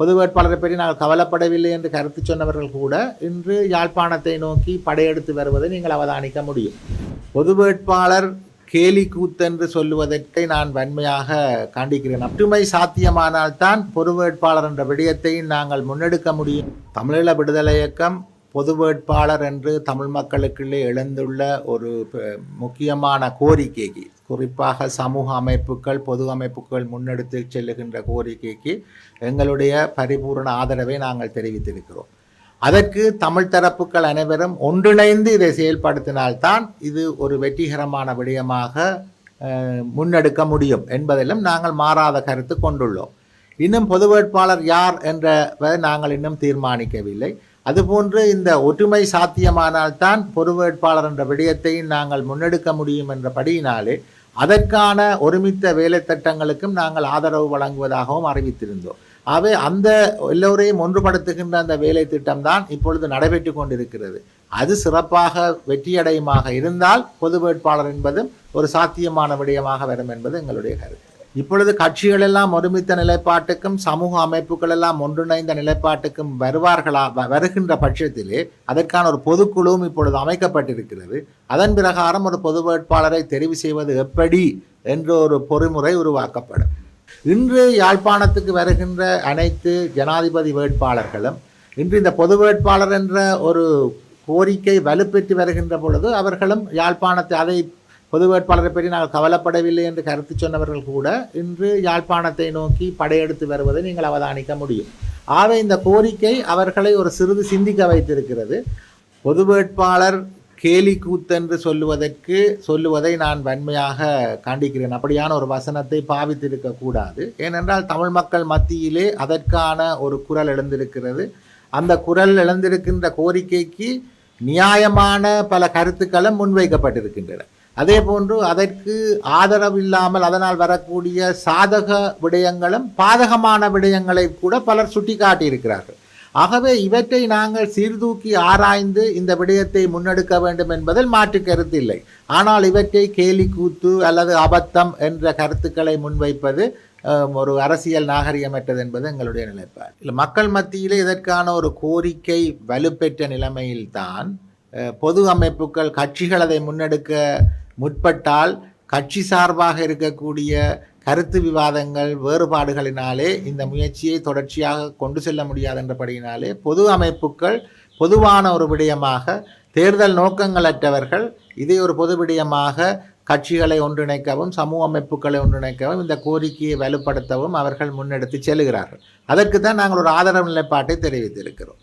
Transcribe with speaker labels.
Speaker 1: பொது வேட்பாளரை பற்றி நாங்கள் கவலைப்படவில்லை என்று கருத்து சொன்னவர்கள் கூட இன்று யாழ்ப்பாணத்தை நோக்கி படையெடுத்து வருவதை நீங்கள் அவதானிக்க முடியும். பொது வேட்பாளர் கேலி கூத்தென்று சொல்லுவதற்கை நான் வன்மையாக கண்டிக்கிறேன் மட்டுமை சாத்தியமானால்தான் பொது வேட்பாளர் என்ற விடயத்தை நாங்கள் முன்னெடுக்க முடியும். தமிழீழ விடுதலை இயக்கம் பொது வேட்பாளர் என்று தமிழ் மக்களுக்குள்ளே எழுந்துள்ள ஒரு முக்கியமான கோரிக்கைக்கு குறிப்பாக சமூக அமைப்புகள் பொது அமைப்புகள் முன்னெடுத்து செல்லுகின்ற கோரிக்கைக்கு எங்களுடைய பரிபூரண ஆதரவை நாங்கள் தெரிவித்திருக்கிறோம். அதற்கு தமிழ் தரப்புகள் அனைவரும் ஒன்றிணைந்து இதை செயல்படுத்தினால்தான் இது ஒரு வெற்றிகரமான விடயமாக முன்னெடுக்க முடியும் என்பதிலும் நாங்கள் மாறாத கருத்து கொண்டுள்ளோம். இன்னும் பொது வேட்பாளர் யார் என்ற நாங்கள் இன்னும் தீர்மானிக்கவில்லை. அதுபோன்று இந்த ஒற்றுமை சாத்தியமானால்தான் பொது வேட்பாளர் என்ற விடயத்தையும் நாங்கள் முன்னெடுக்க முடியும் என்ற படியினாலே அதற்கான ஒருமித்த வேலை திட்டங்களுக்கும் நாங்கள் ஆதரவு வழங்குவதாகவும் அறிவித்திருந்தோம். ஆகவே அந்த எல்லோரையும் ஒன்றுபடுத்துகின்ற அந்த வேலை திட்டம்தான் இப்பொழுது நடைபெற்று கொண்டிருக்கிறது. அது சிறப்பாக வெற்றியடையுமாக இருந்தால் பொது வேட்பாளர் என்பதும் ஒரு சாத்தியமான விடயமாக வரும் என்பது எங்களுடைய கருத்து. இப்பொழுது கட்சிகள் எல்லாம் ஒருமித்த நிலைப்பாட்டுக்கும் சமூக அமைப்புகள் எல்லாம் ஒன்றிணைந்த நிலைப்பாட்டுக்கும் வருவார்களா வ- வருகின்ற பட்சத்திலே அதற்கான ஒரு பொதுக்குழுவும் இப்பொழுது அமைக்கப்பட்டிருக்கிறது. அதன் பிரகாரம் ஒரு பொது வேட்பாளரை தெரிவு செய்வது எப்படி என்ற ஒரு பொறிமுறை உருவாக்கப்படும். இன்று யாழ்ப்பாணத்துக்கு வருகின்ற அனைத்து ஜனாதிபதி வேட்பாளர்களும் இன்று இந்த பொது வேட்பாளர் என்ற ஒரு கோரிக்கை வலுப்பெற்று வருகின்ற பொழுது அவர்களும் யாழ்ப்பாணத்தை அதை பொது வேட்பாளரை பற்றி நாங்கள் கவலைப்படவில்லை என்று கருத்து சொன்னவர்கள் கூட இன்று யாழ்ப்பாணத்தை நோக்கி படையெடுத்து வருவதை நீங்கள் அவதானிக்க முடியும். ஆக இந்த கோரிக்கை அவர்களை ஒரு சிறிது சிந்திக்க வைத்திருக்கிறது. பொது வேட்பாளர் கேலி கூத்தென்று சொல்லுவதற்கு சொல்லுவதை நான் வன்மையாக கண்டிக்கிறேன். அப்படியான ஒரு வசனத்தை பாவித்திருக்க கூடாது. ஏனென்றால் தமிழ் மக்கள் மத்தியிலே அதற்கான ஒரு குரல் எழுந்திருக்கிறது. அந்த குரல் எழுந்திருக்கின்ற கோரிக்கைக்கு நியாயமான பல கருத்துக்களும் முன்வைக்கப்பட்டிருக்கின்றன. அதே போன்று அதற்கு ஆதரவு இல்லாமல் அதனால் வரக்கூடிய சாதக விடயங்களும் பாதகமான விடயங்களை கூட பலர் சுட்டிக்காட்டியிருக்கிறார்கள். ஆகவே இவற்றை நாங்கள் சீர்தூக்கி ஆராய்ந்து இந்த விடயத்தை முன்னெடுக்க வேண்டும் என்பதில் மாற்று கருத்து இல்லை. ஆனால் இவற்றை கேலி கூத்து அல்லது அபத்தம் என்ற கருத்துக்களை முன்வைப்பது ஒரு அரசியல் நாகரிகமற்றது என்பது எங்களுடைய நிலைப்பாடு. இல்லை மக்கள் மத்தியிலே இதற்கான ஒரு கோரிக்கை வலுப்பெற்ற நிலைமையில்தான் பொது அமைப்புகள் கட்சிகள் அதை முன்னெடுக்க முற்பட்டால் கட்சி சார்பாக இருக்கக்கூடிய கருத்து விவாதங்கள் வேறுபாடுகளினாலே இந்த முயற்சியை தொடர்ச்சியாக கொண்டு செல்ல முடியாதென்றபடியினாலே பொது அமைப்புகள் பொதுவான ஒரு விடயமாக தேர்தல் நோக்கங்களற்றவர்கள் இதை ஒரு பொது விடயமாக கட்சிகளை ஒன்றிணைக்கவும் சமூக அமைப்புகளை ஒன்றிணைக்கவும் இந்த கோரிக்கையை வலுப்படுத்தவும் அவர்கள் முன்னெடுத்து செல்கிறார்கள் அதற்கு தான் நாங்கள் ஒரு ஆதரவு நிலைப்பாட்டை தெரிவித்திருக்கிறோம்.